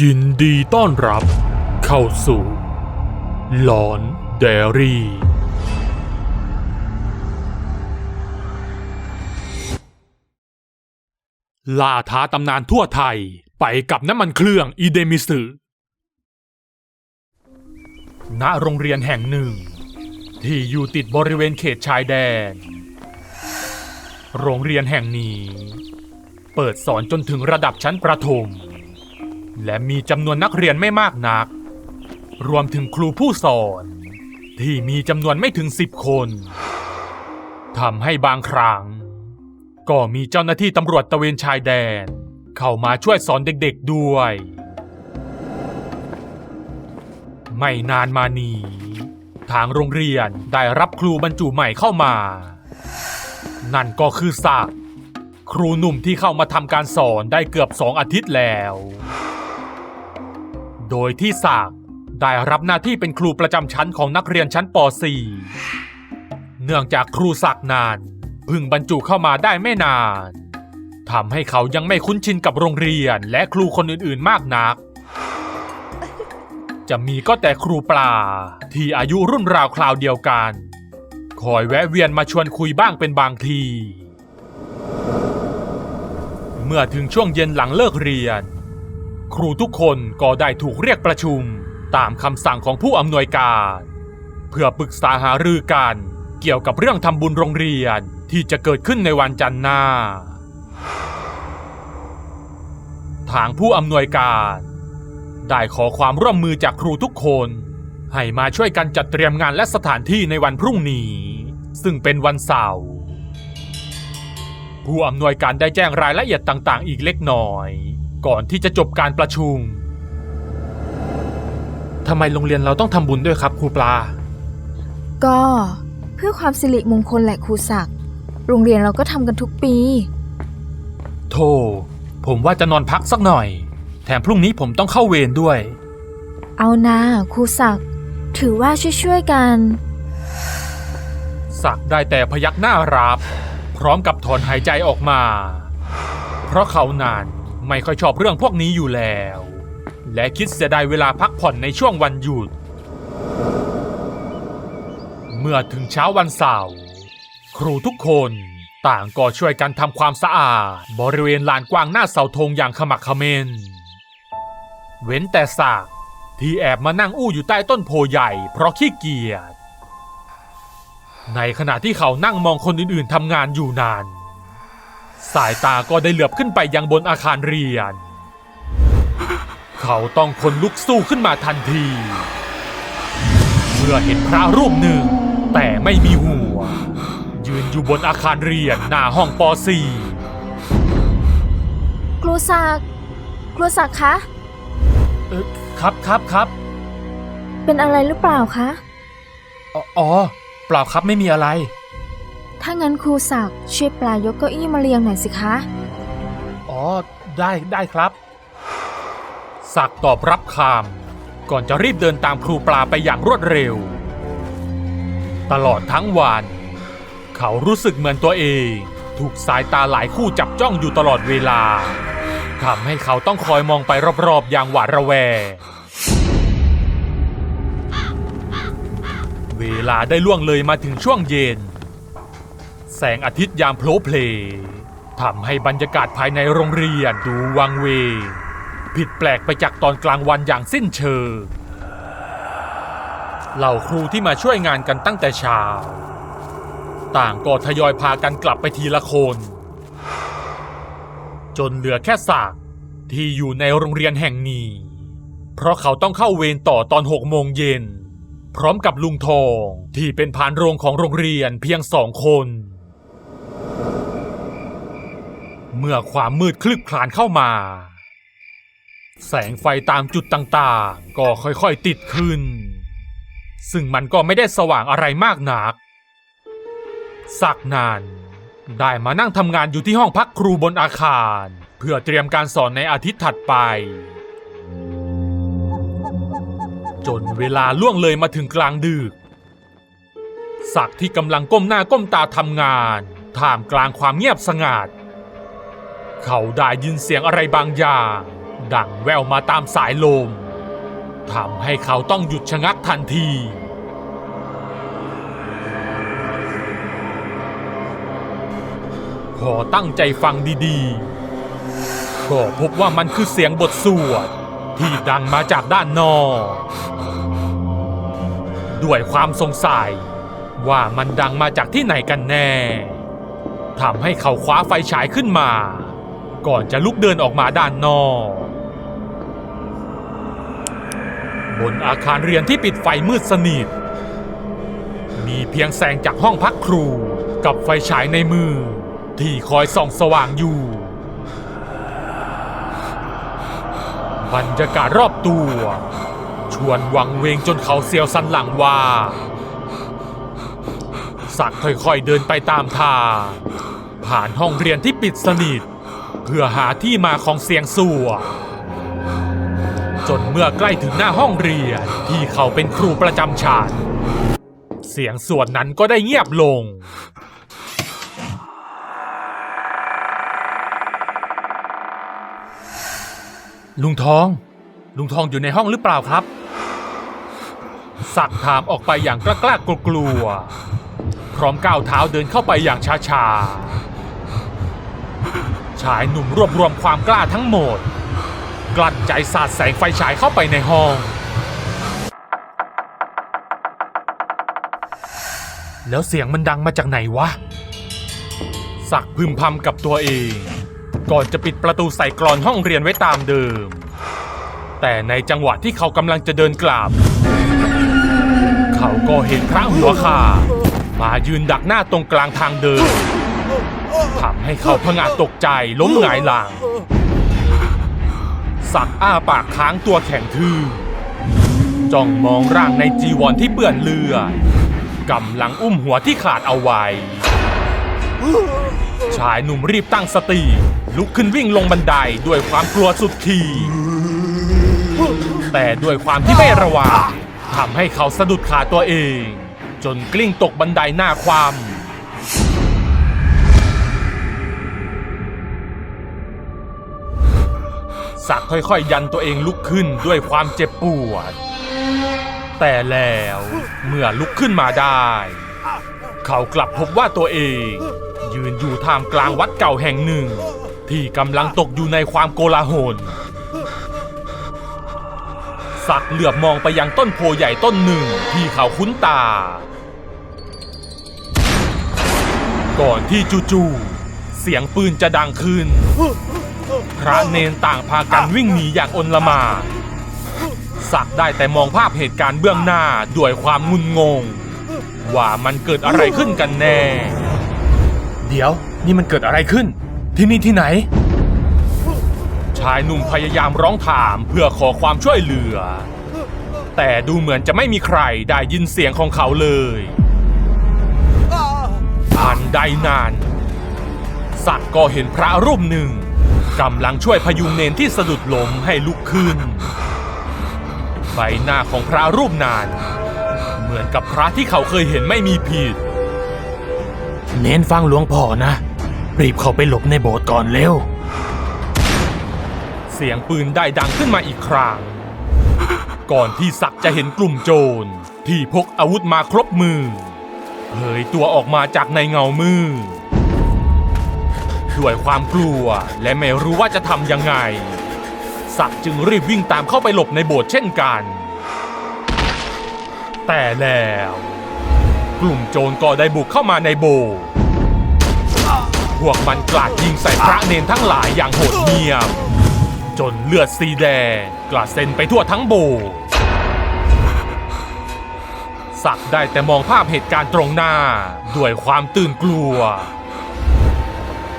ยินดีต้อนรับเข้าสู่หลอนเดรี่ ล่าท้าตำนานทั่วไทยไปกับน้ำมันเครื่องอีเดมิสึณโรงเรียนแห่งหนึ่ง ที่อยู่ติดบริเวณเขตชายแดน โรงเรียนแห่งนี้ เปิดสอนจนถึงระดับชั้นประถม และมีจำนวนนักเรียนไม่มากนัก รวมถึงครูผู้สอน ที่มีจำนวนไม่ถึงสิบคนทำให้บางครั้ง ก็มีเจ้าหน้าที่ตำรวจตะเวนชายแดน เข้ามาช่วยสอนเด็กๆด้วย ไม่นานมานี้ ทางโรงเรียนได้รับครูบรรจุใหม่เข้ามา นั่นก็คือศักครูหนุ่มที่เข้ามาทำการสอนได้เกือบสองอาทิตย์แล้ว โดยที่ศักได้รับหน้าที่เป็นครูประจำชั้นของนักเรียนชั้นป .4 เนื่องจากครูศักนานเพิ่งบรรจุเข้ามาได้ไม่นานทำให้เขายังไม่คุ้นชินกับโรงเรียนและครูคนอื่นๆมากนัก จะมีก็แต่ครูปลาที่อายุรุ่นราวคราวเดียวกัน คอยแวะเวียนมาชวนคุยบ้างเป็นบางที เมื่อถึงช่วงเย็นหลังเลิกเรียน ครูทุกคนก็ได้ถูกเรียกประชุมตามคำสั่งของผู้อำนวยการ เพื่อปรึกษาหารือกันเกี่ยวกับเรื่องทำบุญโรงเรียนที่จะเกิดขึ้นในวันจันทร์หน้า ทางผู้อำนวยการ ได้ขอความร่วมมือจากครูทุกคน ให้มาช่วยกันจัดเตรียมงานและสถานที่ในวันพรุ่งนี้ ซึ่งเป็นวันเสาร์ผู้อำนวยการได้แจ้งรายละเอียดต่างๆ อีกเล็กน้อย ก่อนที่จะจบการประชุมทำไมโรงเรียนเราต้องทำบุญด้วยครับครูปลา ก็เพื่อความสิริมงคลแหละครูศักดิ์โรงเรียนเราก็ทำกันทุกปี โธ่ผมว่าจะนอนพักสักหน่อย แถมพรุ่งนี้ผมต้องเข้าเวรด้วย เอานาครูศักดิ์ถือว่าช่วยๆกัน ศักดิ์ได้แต่พยักหน้ารับ พร้อมกับถอนหายใจออกมา เพราะเขานาน ไม่ค่อยชอบเรื่องพวกนี้อยู่แล้ว และคิดเสียดายเวลาพักผ่อนในช่วงวันหยุด เมื่อถึงเช้าวันเสาร์ครูทุกคนต่างก็ช่วยกันทำความสะอาด บริเวณลานกว้างหน้าเสาธงอย่างขมักเขม้น เว้นแต่ศักที่แอบมานั่งอู้อยู่ใต้ต้นโพใหญ่เพราะขี้เกียจในขณะที่เขานั่งมองคนอื่นๆทำงานอยู่นาน สายตาก็ได้เหลือบขึ้นไปยังบนอาคารเรียน เขาต้องคนลุกสู้ขึ้นมาทันที เมื่อเห็นพระรูปหนึ่ง แต่ไม่มีหัว ยืนอยู่บนอาคารเรียนหน้าห้องปครูศักดิ์ครูศักดิ์คะ .4 เออครับครับครับเป็นอะไรหรือเปล่าคะ อ๋ออ๋อเปล่าครับไม่มีอะไร ถ้างั้นครูศักดิ์ช่วยปลายกเก้าอี้มาเรียงหน่อยสิคะ อ๋อ ได้ได้ครับ ศักดิ์ตอบรับคำก่อนจะรีบเดินตามครูปลาไปอย่างรวดเร็ว ตลอดทั้งวัน เขารู้สึกเหมือนตัวเอง ถูกสายตาหลายคู่จับจ้องอยู่ตลอดเวลาทำให้เขาต้องคอยมองไปรอบๆอย่างหวาดระแวงเวลาได้ล่วงเลยมาถึงช่วงเย็น แสงอาทิตย์ยามโผล่เพลทำให้บรรยากาศภายในโรงเรียนดูวังเว ผิดแปลกไปจากตอนกลางวันอย่างสิ้นเชิงเหล่าครูที่มาช่วยงานกันตั้งแต่เช้าต่างก็ทยอยพากันกลับไปทีละคน จนเหลือแค่ศักที่อยู่ในโรงเรียนแห่งนี้ เพราะเขาต้องเข้าเวรต่อตอนหกโมงเย็น พร้อมกับลุงทองที่เป็นพานโรงของโรงเรียนเพียงสองคน เมื่อความมืดคลึกคลานเข้ามา แสงไฟตามจุดต่างๆ ก็ค่อยๆติดขึ้น ซึ่งมันก็ไม่ได้สว่างอะไรมากนัก สักนานได้มานั่งทำงานอยู่ที่ห้องพักครูบนอาคาร เพื่อเตรียมการสอนในอาทิตย์ถัดไป จนเวลาล่วงเลยมาถึงกลางดึก ศักที่กำลังก้มหน้าก้มตาทำงาน ท่ามกลางความเงียบสงัด เขาได้ยินเสียงอะไรบางอย่าง ดังแววมาตามสายลมทำให้เขาต้องหยุดชะงักทันที พอตั้งใจฟังดีๆ ก็พบว่ามันคือเสียงบทสวดที่ดังมาจากด้านนอก ด้วยความสงสัยว่ามันดังมาจากที่ไหนกันแน่ทำให้เขาคว้าไฟฉายขึ้นมา ก่อนจะลุกเดินออกมาด้านนอก บนอาคารเรียนที่ปิดไฟมืดสนิท มีเพียงแสงจากห้องพักครูกับไฟฉายในมือ ที่คอยส่องสว่างอยู่ บรรยากาศรอบตัว ชวนวังเวงจนเขาเสียวสันหลังว่าสักค่อยๆเดินไปตามทางผ่านห้องเรียนที่ปิดสนิท เพื่อหาที่มาของเสียงสัวจนเมื่อใกล้ถึงหน้าห้องเรียนที่เขาเป็นครูประจำชั้นเสียงสวดนั้นก็ได้เงียบลง ลุงทอง ลุงทองอยู่ในห้องหรือเปล่าครับ สักถามออกไปอย่างกล้ากล้ากลัว พร้อมก้าวเท้าเดินเข้าไปอย่างช้าๆ ชายหนุ่มรวบรวมความกล้าทั้งหมด กลั้นใจสาดแสงไฟฉายเข้าไปในห้อง แล้วเสียงมันดังมาจากไหนวะ สักพึมพำกับตัวเอง ก่อนจะปิดประตูใส่กรอนห้องเรียนไว้ตามเดิม แต่ในจังหวะที่เขากำลังจะเดินกลับ เขาก็เห็นพระหัวขามายืนดักหน้าตรงกลางทางเดิน ทำให้เขาพงาดตกใจล้มหงายหลัง สักอ้าปากค้างตัวแข็งทื่อจ้องมองร่างในจีวรที่เปื้อนเลือดกำลังอุ้มหัวที่ขาดเอาไว้ ชายหนุ่มรีบตั้งสติ ลุกขึ้นวิ่งลงบันไดด้วยความกลัวสุดขีดแต่ด้วยความที่ไม่ระวังทำให้เขาสะดุดขาตัวเอง จนกลิ้งตกบันไดหน้าความ สักค่อยๆ ยันตัวเองลุกขึ้นด้วยความเจ็บปวด แต่แล้วเมื่อลุกขึ้นมาได้ เขากลับพบว่าตัวเอง ยืนอยู่ท่ามกลางวัดเก่าแห่งหนึ่ง ที่กำลังตกอยู่ในความโกลาหลสักเหลือบมองไปยังต้นโพใหญ่ต้นหนึ่งที่เขาคุ้นตา ก่อนที่จู่ๆเสียงปืนจะดังขึ้น พระเนนต่างพากันวิ่งหนีอย่างอนละหมาดสักได้แต่มองภาพเหตุการณ์เบื้องหน้าด้วยความงุนงง ว่ามันเกิดอะไรขึ้นกันแน่ เดี๋ยวนี่มันเกิดอะไรขึ้น ที่นี่ที่ไหน ชายหนุ่มพยายามร้องถามเพื่อขอความช่วยเหลือ แต่ดูเหมือนจะไม่มีใครได้ยินเสียงของเขาเลยทันใดนานสักก็เห็นพระรูปหนึ่ง กำลังช่วยพยุงเนนที่สะดุดล้มให้ลุกขึ้น ใบหน้าของพระรูปนั้นเหมือนกับพระที่เขาเคยเห็นไม่มีผิด เน้นฟังหลวงพ่อนะ รีบเข้าไปหลบในโบสถ์ก่อนเร็ว เสียงปืนได้ดังขึ้นมาอีกครั้งก่อนที่ศักดิ์จะเห็นกลุ่มโจร ที่พกอาวุธมาครบมือเผยตัวออกมาจากในเงามือ ด้วยความกลัว และไม่รู้ว่าจะทำยังไงศักจึงรีบวิ่งตามเข้าไปหลบในโบสถ์เช่นกัน แต่แล้ว กลุ่มโจรก็ได้บุกเข้ามาในโบสถ์พวกมันกราดยิงใส่พระเนนทั้งหลายอย่างโหดเหี้ยม จนเลือดสีแดงกระเซ็นไปทั่วทั้งโบสถ์สักได้แต่มองภาพเหตุการณ์ตรงหน้า ด้วยความตื่นกลัว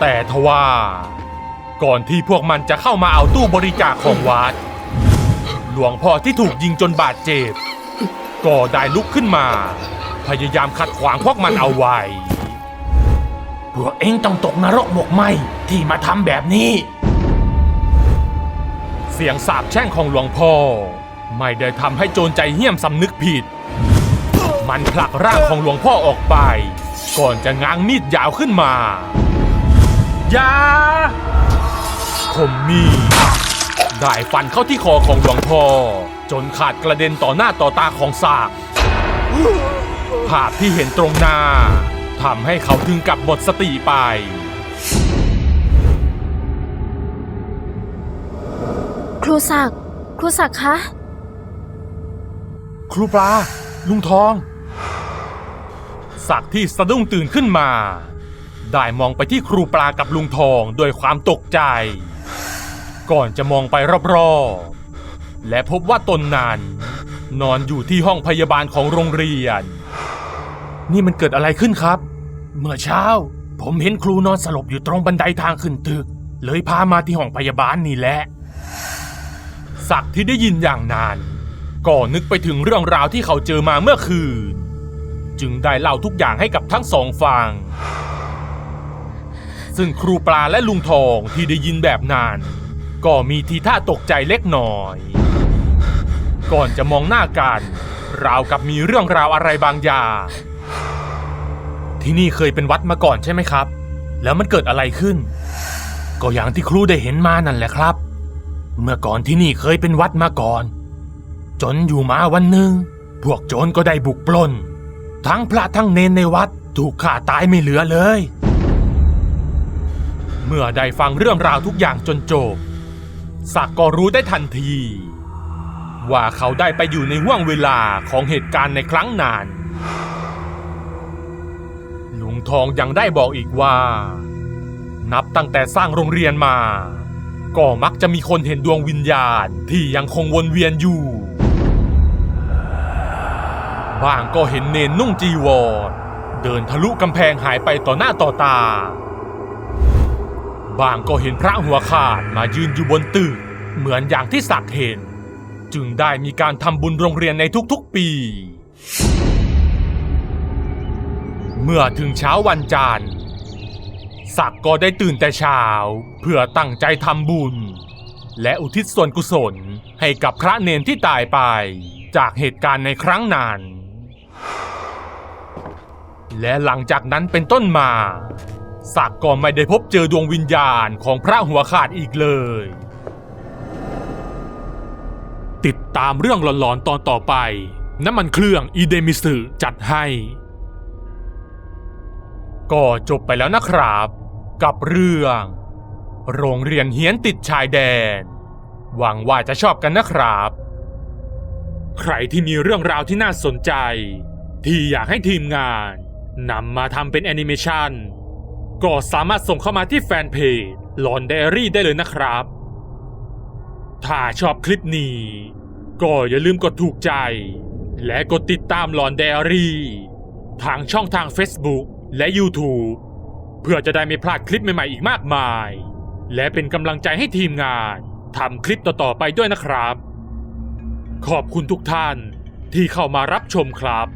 แต่ทว่า ก่อนที่พวกมันจะเข้ามาเอาตู้บริจาคของวัด หลวงพ่อที่ถูกยิงจนบาดเจ็บ ก็ได้ลุกขึ้นมา พยายามขัดขวางพวกมันเอาไว้ พวกเอ็งต้องตกนรกหมกไหมที่มาทำแบบนี้ เสียงสาบแช่งของหลวงพ่อ ไม่ได้ทำให้โจรใจเหี้ยมสำนึกผิด มันผลักร่างของหลวงพ่อออกไป ก่อนจะง้างมีดยาวขึ้นมาอ ยาคมมีได้ฟันเข้าที่คอของหลวงพ่อ จนขาดกระเด็นต่อหน้าต่อตาของสากภาพที่เห็นตรงหน้าทำให้เขาถึงกับหมดสติไป ครูศักดิ์ครูศักดิ์คะครูปลาลุงทองศักดิ์ที่สะดุ้งตื่นขึ้นมา ได้มองไปที่ครูปลากับลุงทองด้วยความตกใจ ก่อนจะมองไปรอบๆ และพบว่าตนนั้นนอนอยู่ที่ห้องพยาบาลของโรงเรียน นี่มันเกิดอะไรขึ้นครับ เมื่อเช้า ผมเห็นครูนอนสลบอยู่ตรงบันไดทางขึ้นตึก เลยพามาที่ห้องพยาบาลนี่แหละศักที่ได้ยินอย่างนั้นก็นึกไปถึงเรื่องราวที่เขาเจอมาเมื่อคืน จึงได้เล่าทุกอย่างให้กับทั้งสองฟัง ซึ่งครูปลาและลุงทองที่ได้ยินแบบนั้น ก็มีทีท่าตกใจเล็กน้อย ก่อนจะมองหน้ากัน ราวกับมีเรื่องราวอะไรบางอย่าง ที่นี่เคยเป็นวัดมาก่อนใช่ไหมครับ แล้วมันเกิดอะไรขึ้น ก็อย่างที่ครูได้เห็นมานั่นแหละครับ เมื่อก่อนที่นี่เคยเป็นวัดมาก่อน จนอยู่มาวันหนึ่งพวกโจรก็ได้บุกปล้น ทั้งพระทั้งเนนในวัดถูกฆ่าตายไม่เหลือเลย เมื่อได้ฟังเรื่องราวทุกอย่างจนจบศักก็รู้ได้ทันที ว่าเขาได้ไปอยู่ในห่วงเวลาของเหตุการณ์ในครั้งนั้นลุงทองยังได้บอกอีกว่า นับตั้งแต่สร้างโรงเรียนมา ก็มักจะมีคนเห็นดวงวิญญาณที่ยังคงวนเวียนอยู่บางก็เห็นเนนนุ่งจีวรเดินทะลุกำแพงหายไปต่อหน้าต่อตา บางก็เห็นพระหัวขาดมายืนอยู่บนตึกเหมือนอย่างที่สักดิ์เห็น จึงได้มีการทำบุญโรงเรียนในทุกๆปี เมื่อถึงเช้าวันจันทร์ศักดิ์ก็ได้ตื่นแต่เช้า เพื่อตั้งใจทำบุญ และอุทิศส่วนกุศลให้กับพระเนนที่ตายไป จากเหตุการณ์ในครั้งนั้น และหลังจากนั้นเป็นต้นมา ศักก็ไม่ได้พบเจอดวงวิญญาณของพระหัวขาดอีกเลย ติดตามเรื่องหลอนๆตอนต่อไป น้ำมันเครื่องอีเดมิสึจัดให้ ก็จบไปแล้วนะครับ กับเรื่อง โรงเรียนเฮียนติดชายแดน หวังว่าจะชอบกันนะครับ ใครที่มีเรื่องราวที่น่าสนใจ ที่อยากให้ทีมงานนำมาทำเป็นแอนิเมชัน ก็สามารถส่งเข้ามาที่แฟนเพจหลอนไดอารี่ได้เลยนะครับ ถ้าชอบคลิปนี้ ก็อย่าลืมกดถูกใจ และกดติดตามหลอนไดอารี่ ทางช่องทาง Facebook และ YouTube เพื่อจะได้ไม่พลาดคลิปใหม่ๆอีกมากมาย และเป็นกำลังใจให้ทีมงานทำคลิปต่อๆไปด้วยนะครับ ขอบคุณทุกท่านที่เข้ามารับชมครับ